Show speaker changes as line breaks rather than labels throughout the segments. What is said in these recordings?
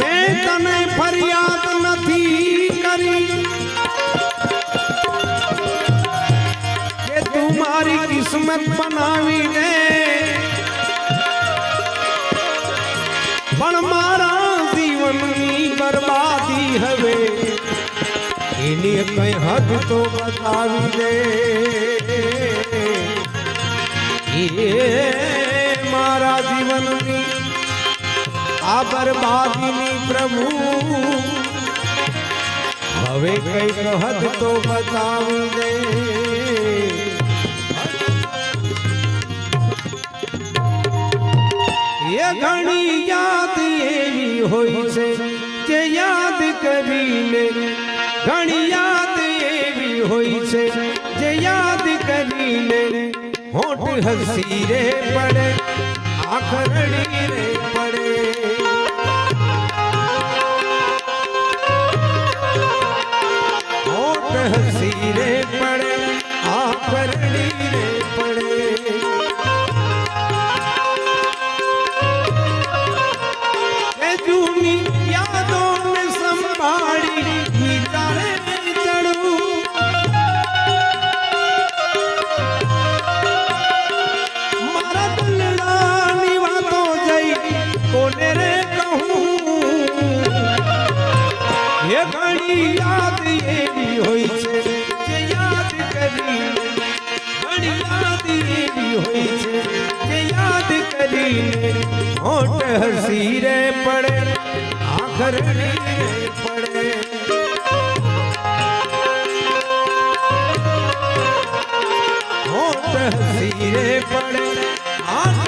મેં તને ફરિયાદ નથી કરી. તું મારી કિસ્મત બનાવી પણ મારા જીવનની બરબાદી હવે એની કઈ હદ તો બતાવી દે. મારા જીવનની આ બરબાદીની પ્રભુ. હવે કઈ હદ તો બતાવી દે એ ઘણી યાદ એવી હોય છે જે યાદ કરીને, ઘણી યાદ એવી હોય છે જે યાદ કરીને, હોઠ હસી રે પડે આંખ રે પડે. દિલડાની પડે આ પરણી રે પડે ઘણી યાદ એવી હોય છે. એવી હોય છે જે યાદ કરીને હોઠ હસી રે પડે આખર પડે હોઠ હસી રે પડે આંખ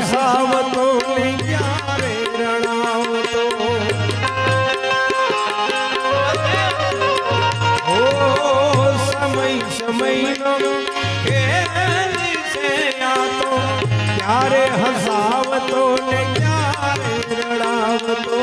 ને ક્યારે રણાવતો? ઓ સમય સમયનો ખેલ છે આ તો ક્યારે હસાવતો ને ક્યારે રડાવતો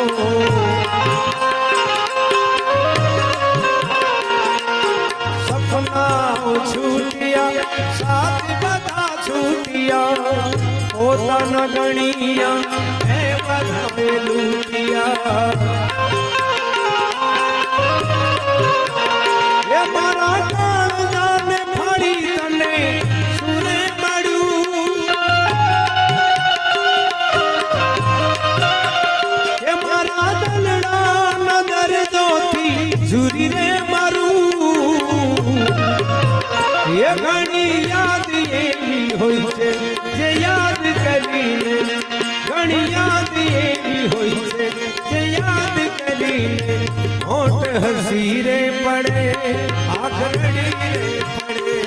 સપનાઓ છૂટ્યા, સાથ બધા છૂટ્યા. પોતાના ગણિયા હે બધા લૂટિયા એ મારા કાળજાને ફાડી તને સુરે મળ્યું એ મારા દલડાના હોટ હસી રે પડે આખડી પડે.